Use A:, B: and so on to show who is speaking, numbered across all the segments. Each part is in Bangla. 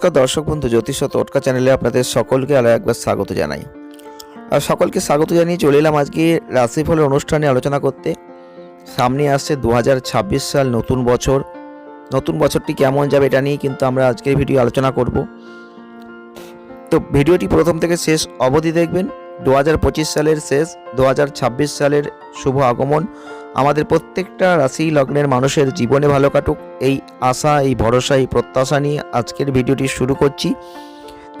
A: নমস্কার দর্শক বন্ধু, জ্যোতিষ টোটকা চ্যানেলে আপনাদের সকলকে আরও একবার স্বাগত জানাই। আর সকলকে স্বাগত জানিয়ে চলে এলাম আজকে রাশিফলের অনুষ্ঠানে আলোচনা করতে। সামনে আসছে দু হাজার ছাব্বিশ সাল নতুন বছর। নতুন বছরটি কেমন যাবে এটা নিয়ে কিন্তু আমরা আজকের ভিডিও আলোচনা করব। তো ভিডিওটি প্রথম থেকে শেষ অবধি দেখবেন। দু হাজার পঁচিশ সালের শেষ দু হাজার ছাব্বিশ সালের শুভ আগমন। আমাদের প্রত্যেকটা রাশি লগ্নের মানুষের জীবনে ভালো কাটুক। এই আশা, এই ভরসা, এই প্রত্যাশা নিয়ে আজকের ভিডিওটি শুরু করছি।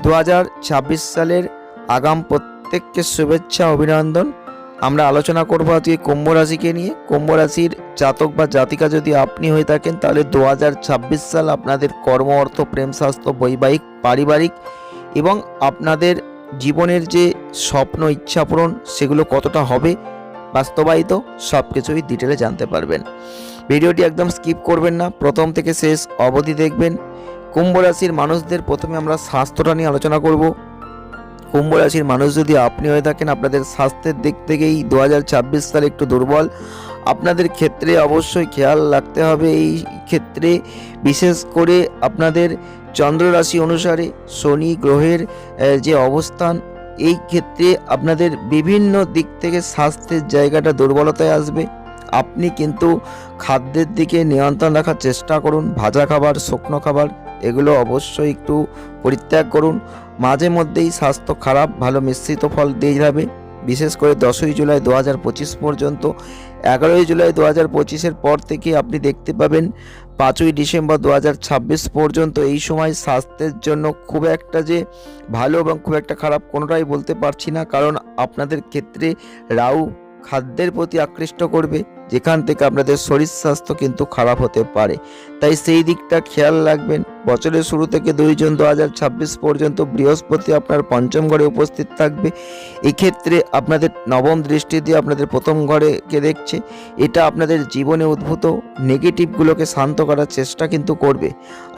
A: দু হাজার ছাব্বিশ সালের আগাম প্রত্যেককে শুভেচ্ছা, অভিনন্দন। আমরা আলোচনা করব আজকে কুম্ভ রাশিকে নিয়ে। কুম্ভ রাশির জাতক বা জাতিকা যদি আপনি হয়ে থাকেন, তাহলে দু হাজার ছাব্বিশ সাল আপনাদের কর্ম, অর্থ, প্রেম, স্বাস্থ্য, বৈবাহিক, পারিবারিক এবং আপনাদের জীবনের যে স্বপ্ন, ইচ্ছা পূরণ, সেগুলো কতটা হবে বাস্তবায়িত সব কিছুই ডিটেলে জানতে পারবেন। ভিডিওটি একদম স্কিপ করবেন না। প্রথম থেকে শেষ অবধি দেখবেন। কুম্ভ রাশির মানুষদের প্রথমে আমরা স্বাস্থ্যটা নিয়ে আলোচনা করব। কুম্ভ রাশির মানুষ যদি আপনি হয়ে থাকেন, আপনাদের স্বাস্থ্যের দিক থেকেই দু সালে একটু দুর্বল। আপনাদের ক্ষেত্রে অবশ্যই খেয়াল রাখতে হবে। এই ক্ষেত্রে বিশেষ করে আপনাদের চন্দ্র রাশি অনুসারে শনি গ্রহের যে অবস্থান এই ক্ষেত্রে আপনাদের বিভিন্ন দিক থেকে স্বাস্থ্যের জায়গাটা দুর্বলতায় আসবে। আপনি কিন্তু খাদ্যের দিকে নিয়ন্ত্রণ রাখার চেষ্টা করুন, ভাজা খাবার, শুকনো খাবার, এগুলো অবশ্যই একটু পরিত্যাগ করুন। মাঝে মধ্যেই স্বাস্থ্য খারাপ, ভালো মিশ্রিত ফল দিয়ে যাবে। বিশেষ করে দশই জুলাই দু হাজার পঁচিশ পর্যন্ত এগারোই জুলাই দু হাজার পঁচিশের পর থেকে আপনি দেখতে পাবেন পাঁচই ডিসেম্বর দু হাজার ছাব্বিশ পর্যন্ত এই সময় স্বাস্থ্যের জন্য খুব একটা যে ভালো এবং খুব একটা খারাপ কোনোটাই বলতে পারছি না। কারণ আপনাদের ক্ষেত্রে রাউ খাদ্যের প্রতি আকৃষ্ট করবে, যেখান থেকে আপনাদের শরীর স্বাস্থ্য কিন্তু খারাপ হতে পারে। তাই সেই দিকটা খেয়াল রাখবেন। বছরের শুরু থেকে দুই জুন দু হাজার ছাব্বিশ পর্যন্ত বৃহস্পতি আপনার পঞ্চম ঘরে উপস্থিত থাকবে। এক্ষেত্রে আপনাদের নবম দৃষ্টি দিয়ে আপনাদের প্রথম ঘরে ঘরেকে দেখছে। এটা আপনাদের জীবনে উদ্ভূত নেগেটিভগুলোকে শান্ত করার চেষ্টা কিন্তু করবে।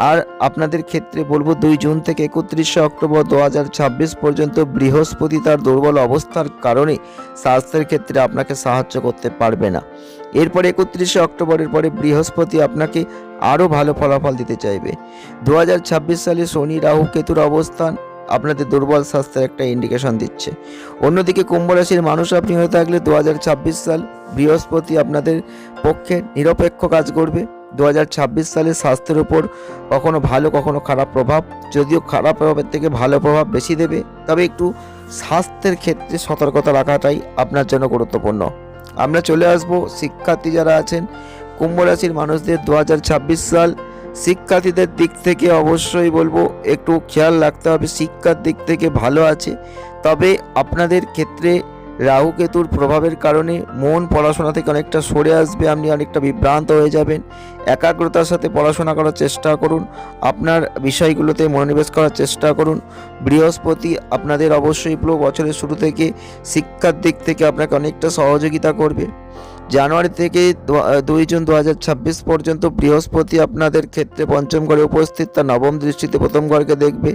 A: আর আপনাদের ক্ষেত্রে বলব দুই জুন থেকে একত্রিশে অক্টোবর দু হাজার ছাব্বিশ পর্যন্ত বৃহস্পতি তার দুর্বল অবস্থার কারণে স্বাস্থ্যের ক্ষেত্রে আপনাকে সাহায্য করতে পারবে না। এরপরে একত্রিশে অক্টোবরের পরে বৃহস্পতি আপনাকে আরও ভালো ফলাফল দিতে চাইবে। দু হাজার ছাব্বিশ সালে শনি, রাহু, কেতুর অবস্থান আপনাদের দুর্বল স্বাস্থ্যের একটা ইন্ডিকেশন দিচ্ছে। অন্যদিকে কুম্ভ রাশির মানুষ আপনি হয়ে থাকলে দু হাজার ছাব্বিশ সাল বৃহস্পতি আপনাদের পক্ষে নিরপেক্ষ কাজ করবে। দু হাজার ছাব্বিশ সালে স্বাস্থ্যের উপর কখনো ভালো, কখনো খারাপ প্রভাব, যদিও খারাপ প্রভাবের থেকে ভালো প্রভাব বেশি দেবে, তবে একটু স্বাস্থ্যের ক্ষেত্রে সতর্কতা রাখাটাই আপনার জন্য গুরুত্বপূর্ণ। আমরা চলে আসব শিক্ষার্থী যারা আছেন, কুম্ভ রাশির মানুষদের দু হাজার ছাব্বিশ সাল। শিক্ষার্থীদের দিক থেকে অবশ্যই বলব, একটু খেয়াল রাখতে হবে, শিক্ষার দিক থেকে ভালো আছে। তবে আপনাদের ক্ষেত্রে রাহু কেতুর প্রভাবের কারণে মন পড়াশোনা থেকে অনেকটা সরে আসবে, আপনি অনেকটা বিভ্রান্ত হয়ে যাবেন। একাগ্রতার সাথে পড়াশোনা করার চেষ্টা করুন, আপনার বিষয়গুলোতে মনোনিবেশ করার চেষ্টা করুন। বৃহস্পতি আপনাদের অবশ্যই পুরো বছরের শুরু থেকে শিক্ষার দিক থেকে আপনাকে অনেকটা সহযোগিতা করবে। জানুয়ারি থেকে দুই জুন দু হাজার ছাব্বিশ পর্যন্ত বৃহস্পতি আপনাদের ক্ষেত্রে পঞ্চম ঘরে উপস্থিত, তা নবম দৃষ্টিতে প্রথম ঘরকে দেখবে।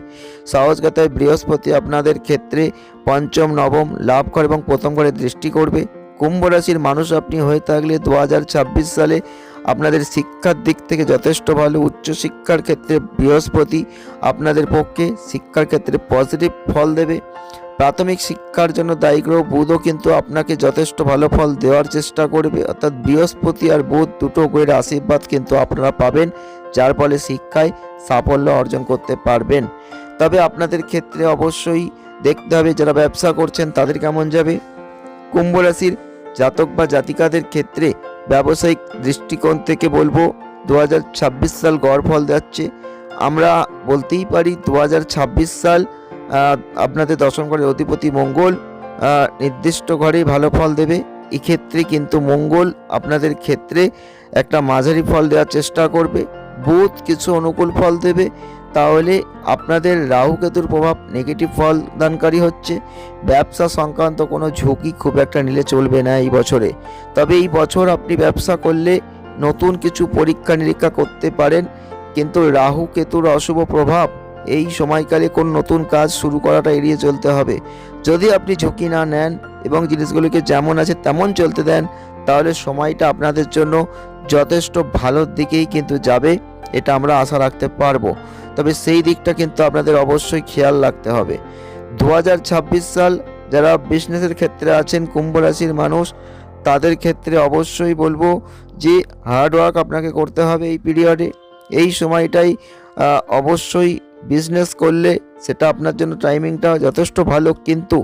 A: সহজগতায় বৃহস্পতি আপনাদের ক্ষেত্রে পঞ্চম, নবম, লাভ ঘর এবং প্রথম ঘরে দৃষ্টি করবে। কুম্ভ রাশির মানুষ আপনি হয়ে থাকলে দু হাজার ছাব্বিশ সালে আপনাদের শিক্ষার দিক থেকে যথেষ্ট ভালো। উচ্চশিক্ষার ক্ষেত্রে বৃহস্পতি আপনাদের পক্ষে শিক্ষার ক্ষেত্রে পজিটিভ ফল দেবে। প্রাথমিক শিক্ষার জন্য দায়ী গ্রহ বুধও কিন্তু আপনাকে যথেষ্ট ভালো ফল দেওয়ার চেষ্টা করবে। অর্থাৎ বৃহস্পতি আর বুধ দুটো গ্রহের আশীর্বাদ কিন্তু আপনারা পাবেন, যার ফলে শিক্ষায় সাফল্য অর্জন করতে পারবেন। তবে আপনাদের ক্ষেত্রে অবশ্যই দেখতে হবে যারা ব্যবসা করছেন তাদের কেমন যাবে। কুম্ভ রাশির জাতক বা জাতিকাদের ক্ষেত্রে ব্যবসায়িক দৃষ্টিকোণ থেকে বলব দু হাজার ছাব্বিশ সাল গড় ফল যাচ্ছে। আমরা বলতেই পারি দু হাজার ছাব্বিশ সাল আপনাদের দশম ঘরের অধিপতি মঙ্গল নির্দিষ্ট ঘরে ভালো ফল দেবে। এক্ষেত্রে কিন্তু মঙ্গল আপনাদের ক্ষেত্রে একটা মাঝারি ফল দেওয়ার চেষ্টা করবে। বুধ কিছু অনুকূল ফল দেবে। তাহলে আপনাদের রাহু কেতুর প্রভাব নেগেটিভ ফল দানকারী হচ্ছে। ব্যবসা সংক্রান্ত কোনো ঝুঁকি খুব একটা নিলে চলবে না এই বছরে। তবে এই বছর আপনি ব্যবসা করলে নতুন কিছু পরীক্ষা নিরীক্ষা করতে পারেন। কিন্তু রাহু কেতুর অশুভ প্রভাব এই সময়কালে কোন নতুন কাজ শুরু করাটা এড়িয়ে চলতে হবে। যদি আপনি ঝুঁকি না নেন এবং জিনিসগুলিকে যেমন আছে তেমন চলতে দেন, তাহলে সময়টা আপনাদের জন্য যথেষ্ট ভালোর দিকেই কিন্তু যাবে, এটা আমরা আশা রাখতে পারব। তবে সেই দিকটা কিন্তু আপনাদের অবশ্যই খেয়াল রাখতে হবে। দু হাজার ছাব্বিশ সাল যারা বিজনেসের ক্ষেত্রে আছেন, কুম্ভ রাশির মানুষ, তাদের ক্ষেত্রে অবশ্যই বলব যে হার্ড ওয়ার্ক আপনাকে করতে হবে এই পিরিয়ডে এই সময়টাই অবশ্যই বিজনেস করলে সেটা আপনার জন্য টাইমিংটা যথেষ্ট ভালো, কিন্তু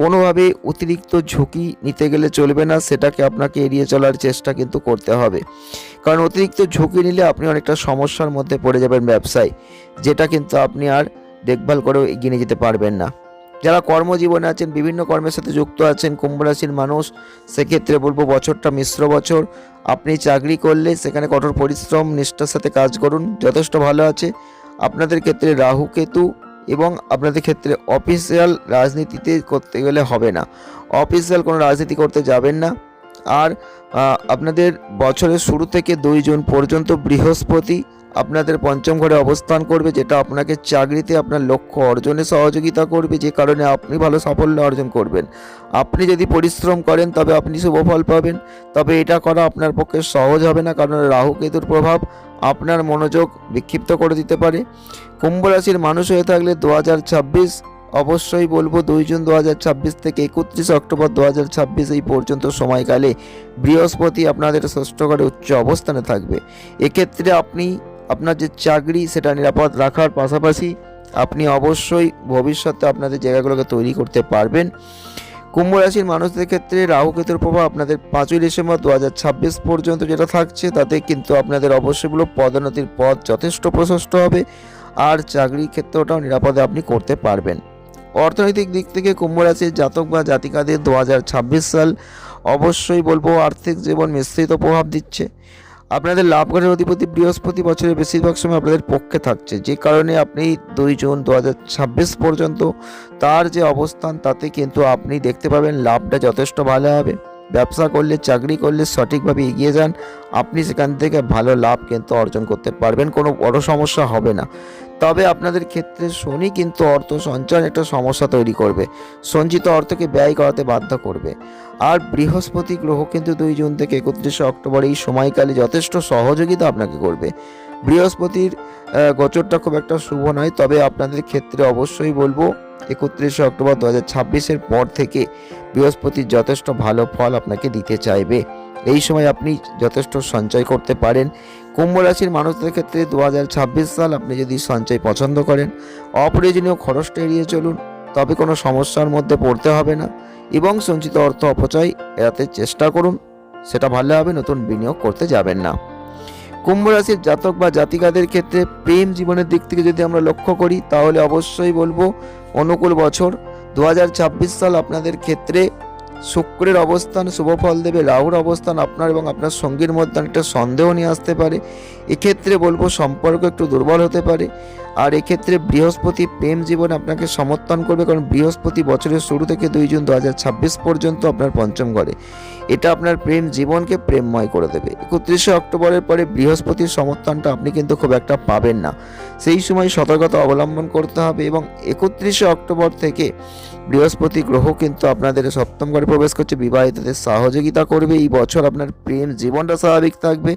A: কোনোভাবে অতিরিক্ত ঝুঁকি নিতে গেলে চলবে না, সেটাকে আপনাকে এড়িয়ে চলার চেষ্টা কিন্তু করতে হবে। কারণ অতিরিক্ত ঝুঁকি নিলে আপনি অনেকটা সমস্যার মধ্যে পড়ে যাবেন ব্যবসায়, যেটা কিন্তু আপনি আর দেখভাল করেও এগিয়ে নিয়ে যেতে পারবেন না। যারা কর্মজীবনে আছেন, বিভিন্ন কর্মের সাথে যুক্ত আছেন, কুম্ভ রাশির মানুষ, সেক্ষেত্রে বলব বছরটা মিশ্র বছর। আপনি চাকরি করলে সেখানে কঠোর পরিশ্রম, নিষ্ঠার সাথে কাজ করুন, যথেষ্ট ভালো আছে। আপনাদের ক্ষেত্রে রাহু কেতু এবং আপনাদের ক্ষেত্রে অফিসিয়াল রাজনীতিতে করতে গেলে হবে না। অফিসিয়াল কোনো রাজনীতি করতে যাবেন না। আর আপনাদের বছরের শুরু থেকে দুই জুন পর্যন্ত বৃহস্পতি আপনাদের পঞ্চম ঘরে অবস্থান করবে, যেটা আপনাকে চাকরিতে আপনার লক্ষ্য অর্জনে সহযোগিতা করবে, যে কারণে আপনি ভালো সাফল্য অর্জন করবেন। আপনি যদি পরিশ্রম করেন, তবে আপনি শুভ ফল পাবেন। তবে এটা করা আপনার পক্ষে সহজ হবে না, কারণ রাহু কেতুর প্রভাব আপনার মনোযোগ বিক্ষিপ্ত করে দিতে পারে। কুম্ভ রাশির মানুষ হয়ে থাকলে দু হাজার ছাব্বিশ, অবশ্যই বলব দুই জুন দু হাজার ছাব্বিশ থেকে একত্রিশ অক্টোবর দু হাজার ছাব্বিশ এই পর্যন্ত সময়কালে বৃহস্পতি আপনাদের ষষ্ঠ ঘরে উচ্চ অবস্থানে থাকবে। এক্ষেত্রে আপনি আপনার যে চাকরি সেটা নিরাপদ রাখার পাশাপাশি আপনি অবশ্যই ভবিষ্যতে আপনাদের জায়গাগুলোকে তৈরি করতে পারবেন। কুম্ভ রাশির মানুষদের ক্ষেত্রে রাহু কেতুর প্রভাব আপনাদের পাঁচই ডিসেম্বর দু হাজার ছাব্বিশ পর্যন্ত যেটা থাকছে, তাতে কিন্তু আপনাদের অবশ্যই বলব পদোন্নতির পথ যথেষ্ট প্রশস্ত হবে আর চাকরির ক্ষেত্রটাও নিরাপদে আপনি করতে পারবেন। অর্থনৈতিক দিক থেকে কুম্ভ রাশির জাতক বা জাতিকাদের দু হাজার ছাব্বিশ সাল অবশ্যই বলব আর্থিক জীবন মিশ্রিত প্রভাব দিচ্ছে। আপনাদের লাভ ঘরের অধিপতি বৃহস্পতি বছরের বেশিরভাগ সময় আপনাদের পক্ষে থাকছে। যে কারণে আপনি দুই জুন দু হাজার ছাব্বিশ পর্যন্ত তার যে অবস্থান, তাতে কিন্তু আপনি দেখতে পাবেন লাভটা যথেষ্ট ভালো হবে। ব্যবসা করলে, চাকরি করলে সঠিকভাবে এগিয়ে যান। আপনি সেখান থেকে ভালো লাভ কিন্তু অর্জন করতে পারবেন, কোনো বড় সমস্যা হবে না। তবে আপনাদের ক্ষেত্রে শনি কিন্তু অর্থ সঞ্চয়ের একটা সমস্যা তৈরি করবে। সঞ্চিত অর্থকে ব্যয় করাতে বাধ্য করবে। আর বৃহস্পতি গ্রহ কিন্তু দুই জুন থেকে একত্রিশে অক্টোবর এই সময়কালে যথেষ্ট সহযোগিতা আপনাকে করবে। বৃহস্পতির গোচরটা খুব একটা শুভ নয়, তবে আপনাদের ক্ষেত্রে অবশ্যই বলব, একত্রিশে অক্টোবর দু হাজার পর থেকে বৃহস্পতির যথেষ্ট ভালো ফল আপনাকে দিতে চাইবে। এই সময় আপনি যথেষ্ট সঞ্চয় করতে পারেন। কুম্ভ রাশির মানুষদের ক্ষেত্রে দু হাজার ছাব্বিশ সাল আপনি যদি সঞ্চয় পছন্দ করেন, অপ্রয়োজনীয় খরচটা এড়িয়ে চলুন, তবে কোনো সমস্যার মধ্যে পড়তে হবে না এবং সঞ্চিত অর্থ অপচয় এড়াতে চেষ্টা করুন, সেটা ভালো হবে, নতুন বিনিয়োগ করতে যাবেন না। কুম্ভ রাশির জাতক বা জাতিকাদের ক্ষেত্রে প্রেম জীবনের দিক থেকে যদি আমরা লক্ষ্য করি, তাহলে অবশ্যই বলব, অনুকূল বছর। দু হাজার ছাব্বিশ সাল আপনাদের ক্ষেত্রে শুক্রের অবস্থান, শুভ ফল দেবে, রাহুর অবস্থান আপনার এবং আপনার সঙ্গীর মধ্যে অনেকটা সন্দেহ নিয়ে আসতে পারে। এক্ষেত্রে বলব সম্পর্ক একটু দুর্বল হতে পারে। আর এক্ষেত্রে বৃহস্পতি প্রেম জীবন আপনাকে সমর্থন করবে, কারণ বৃহস্পতি বছরের শুরু থেকে দুই জুন দু হাজার ছাব্বিশ পর্যন্ত আপনার পঞ্চম ঘরে। এটা আপনার প্রেম জীবনকে প্রেমময় করে দেবে। একত্রিশে অক্টোবরের পরে বৃহস্পতির সমর্থনটা আপনি কিন্তু খুব একটা পাবেন না। সেই সময় সতর্কতা অবলম্বন করতে হবে এবং একত্রিশে অক্টোবর থেকে বৃহস্পতি গ্রহ কিন্তু আপনাদের সপ্তম ঘরে প্রবেশ করছে, বিবাহিতদের সহযোগিতা করবে, এই বছর আপনার প্রেম জীবনটা স্বাভাবিক থাকবে।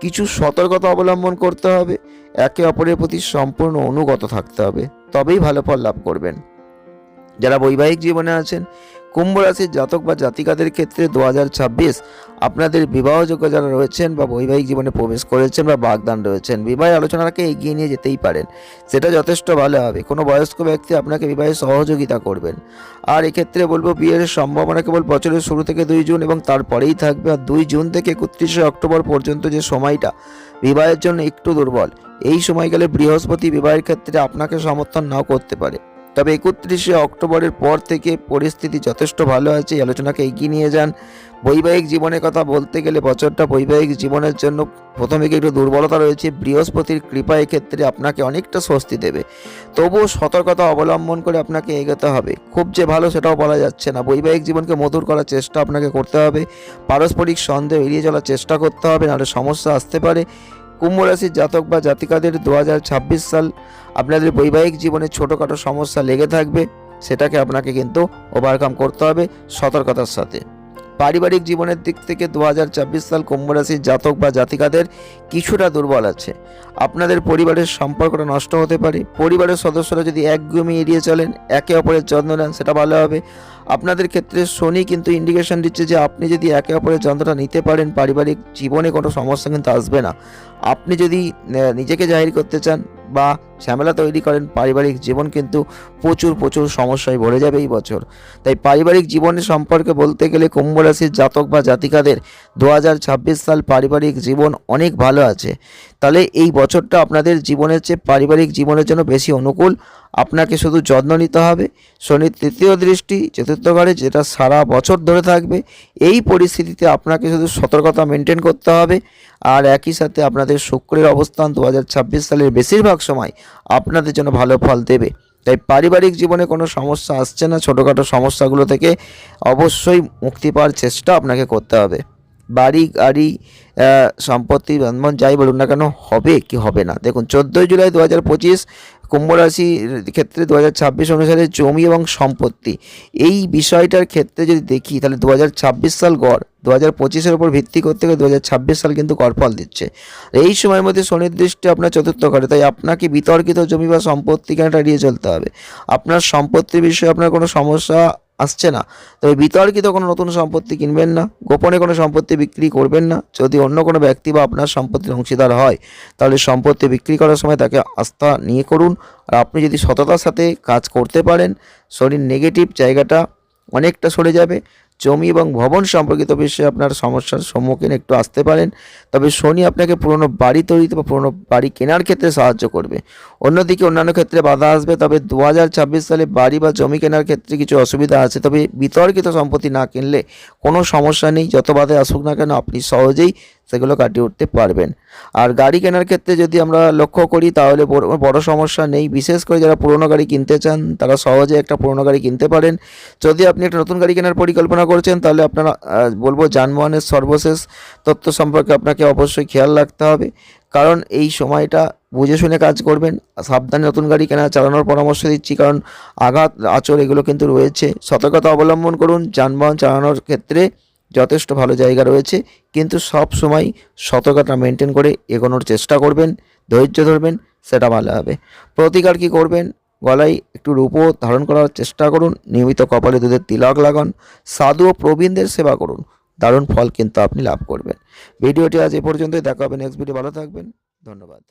A: কিছু সতর্কতা অবলম্বন করতে হবে, একে অপরের প্রতি সম্পূর্ণ অনুগত থাকতে হবে, তবেই ভালো ফল লাভ করবেন। যারা বৈবাহিক জীবনে আছেন কুম্ভ রাশির জাতক বা জাতিকাদের ক্ষেত্রে দু হাজার ছাব্বিশ আপনাদের বিবাহযোগ্য যারা রয়েছেন বা বৈবাহিক জীবনে প্রবেশ করেছেন বা বাগদান রয়েছেন, বিবাহের আলোচনাকে এগিয়ে নিয়ে যেতেই পারেন। সেটা যথেষ্ট ভালো হবে। কোনো বয়স্ক ব্যক্তি আপনাকে বিবাহে সহযোগিতা করবেন। আর এক্ষেত্রে বলব, বিয়ের সম্ভাবনা কেবল বছরের শুরু থেকে দুই জুন এবং তারপরেই থাকবে। আর দুই জুন থেকে একত্রিশে অক্টোবর পর্যন্ত যে সময়টা, বিবাহের জন্য একটু দুর্বল। এই সময়কালে বৃহস্পতি বিবাহের ক্ষেত্রে আপনাকে সমর্থন নাও করতে পারে। তবে একত্রিশে অক্টোবরের পর থেকে পরিস্থিতি যথেষ্ট ভালো আছে। আলোচনাকে এগিয়ে নিয়ে যান। বৈবাহিক জীবনের কথা বলতে গেলে বছরটা বৈবাহিক জীবনের জন্য প্রথমে একটু দুর্বলতা রয়েছে। বৃহস্পতির কৃপা ক্ষেত্রে আপনাকে অনেকটা স্বস্তি দেবে। তবুও সতর্কতা অবলম্বন করে আপনাকে এগোতে হবে। খুব যে ভালো সেটাও বলা যাচ্ছে না। বৈবাহিক জীবনকে মধুর করার চেষ্টা আপনাকে করতে হবে। পারস্পরিক সন্দেহ এড়িয়ে চলার চেষ্টা করতে হবে। নাহলে সমস্যা আসতে পারে। কুম্ভ রাশির জাতক বা জাতিকাদের দু হাজার ছাব্বিশ সাল আপনাদের বৈবাহিক জীবনে ছোটোখাটো সমস্যা লেগে থাকবে, সেটাকে আপনাকে কিন্তু ওভারকাম করতে হবে সতর্কতার সাথে। পারিবারিক জীবনের দিক থেকে দু হাজার চব্বিশ সাল কুম্ভ রাশির জাতক বা জাতিকাদের কিছুটা দুর্বল আছে। আপনাদের পরিবারের সম্পর্কটা নষ্ট হতে পারে। পরিবারের সদস্যরা যদি একগুমি এড়িয়ে চলেন, একে অপরের যত্ন নেন, সেটা ভালো হবে। আপনাদের ক্ষেত্রে শনি কিন্তু ইন্ডিকেশন দিচ্ছে যে আপনি যদি একে অপরের যন্ত্রটা নিতে পারেন, পারিবারিক জীবনে কোনো সমস্যা কিন্তু আসবে না। আপনি যদি নিজেকে জাহির করতে চান বা ঝামেলা তৈরি করেন, পারিবারিক জীবন কিন্তু প্রচুর প্রচুর সমস্যায় ভরে যাবে এই বছর। তাই পারিবারিক জীবনের সম্পর্কে বলতে গেলে কুম্ভ রাশির জাতক বা জাতিকাদের দু হাজার ছাব্বিশ সাল পারিবারিক জীবন অনেক ভালো আছে। তাহলে এই বছরটা আপনাদের জীবনের চেয়ে পারিবারিক জীবনের জন্য বেশি অনুকূল। আপনাকে শুধু যত্ন নিতে হবে। শনির তৃতীয় দৃষ্টি চতুর্থ ঘরে যেটা সারা বছর ধরে থাকবে, এই পরিস্থিতিতে আপনাকে শুধু সতর্কতা মেনটেন করতে হবে। আর একই সাথে আপনাদের শুক্রের অবস্থান দু হাজার ছাব্বিশ সালের বেশিরভাগ সময় আপনাদের জন্য ভালো ফল দেবে। তাই পারিবারিক জীবনে কোনো সমস্যা আসছে না, ছোটোখাটো সমস্যাগুলো থেকে অবশ্যই মুক্তি পাওয়ার চেষ্টা আপনাকে করতে হবে। বাড়ি, গাড়ি সম্পত্তি, বন্ধন যাই বলুন না কেন, হবে কি হবে না? দেখুন, চোদ্দোই জুলাই দু হাজার পঁচিশ কুম্ভ রাশির ক্ষেত্রে দু হাজার ছাব্বিশ অনুসারে জমি এবং সম্পত্তি। এই বিষয়টার ক্ষেত্রে যদি দেখি, তাহলে দু হাজার ছাব্বিশ সাল গড় দু হাজার পঁচিশের উপর ভিত্তি করতে গেলে দু হাজার ছাব্বিশ সাল কিন্তু গড়ফল দিচ্ছে। এই সময়ের মধ্যে সুনির্দিষ্ট আপনার চতুর্থ ঘরে, তাই আপনাকে বিতর্কিত জমি বা সম্পত্তি কেনাটা এড়িয়ে চলতে হবে। আপনার সম্পত্তির বিষয়ে আপনার কোনো সমস্যা আসছে না। তবে বিতর্কিত কোনো নতুন সম্পত্তি কিনবেন না, গোপনে কোনো সম্পত্তি বিক্রি করবেন না। যদি অন্য কোনো ব্যক্তি বা আপনার সম্পত্তির অংশীদার হয়, তাহলে সম্পত্তি বিক্রি করার সময় তাকে আস্থা নিয়ে করুন। আর আপনি যদি সততার সাথে কাজ করতে পারেন, শরীর নেগেটিভ জায়গাটা অনেকটা সরে যাবে। জমি এবং ভবন সম্পর্কিত বিষয়ে আপনার সমস্যার সম্মুখীন একটু আসতে পারেন। তবে শনি আপনাকে পুরনো বাড়ি তৈরিতে বা পুরনো বাড়ি কেনার ক্ষেত্রে সাহায্য করবে। অন্যদিকে অন্যান্য ক্ষেত্রে বাধা আসবে, তবে দু হাজার ছাব্বিশ সালে বাড়ি বা জমি কেনার ক্ষেত্রে কিছু অসুবিধা আছে। তবে বিতর্কিত সম্পত্তি না কিনলে কোনো সমস্যা নেই। যত বাধা আসুক না কেন, আপনি সহজেই সেগুলো কাটিয়ে উঠতে পারবেন। আর গাড়ি কেনার ক্ষেত্রে যদি আমরা লক্ষ্য করি, তাহলে বড় সমস্যা নেই। বিশেষ করে যারা পুরনো গাড়ি কিনতে চান, তারা সহজে একটা পুরনো গাড়ি কিনতে পারেন। যদি আপনি একটা নতুন গাড়ি কেনার পরিকল্পনা করছেন, তাহলে আপনারা বলব যানবাহনের সর্বশেষ তথ্য সম্পর্কে আপনাকে অবশ্যই খেয়াল রাখতে হবে। কারণ এই সময়টা বুঝে শুনে কাজ করবেন, সাবধানে নতুন গাড়ি কেনা, চালানোর পরামর্শ দিচ্ছি। কারণ আঘাত, আচর, এগুলো কিন্তু রয়েছে। সতর্কতা অবলম্বন করুন, যানবাহন চালানোর ক্ষেত্রে। যথেষ্ট ভালো জায়গা রয়েছে, কিন্তু সব সময় সতর্কতা মেনটেন করে এগোনোর চেষ্টা করবেন, ধৈর্য ধরবেন, সেটা ভালো হবে। প্রতিকার কি করবেন? গলায় একটু রূপো ধারণ করার চেষ্টা করুন, নিয়মিত কপালে দুধের তিলক লাগান, সাধু ও প্রবীণদের সেবা করুন, দারুণ ফল কিন্তু আপনি লাভ করবেন। ভিডিওটি আজ এ পর্যন্তই, দেখা হবে নেক্সট ভিডিও ভালো থাকবেন, ধন্যবাদ।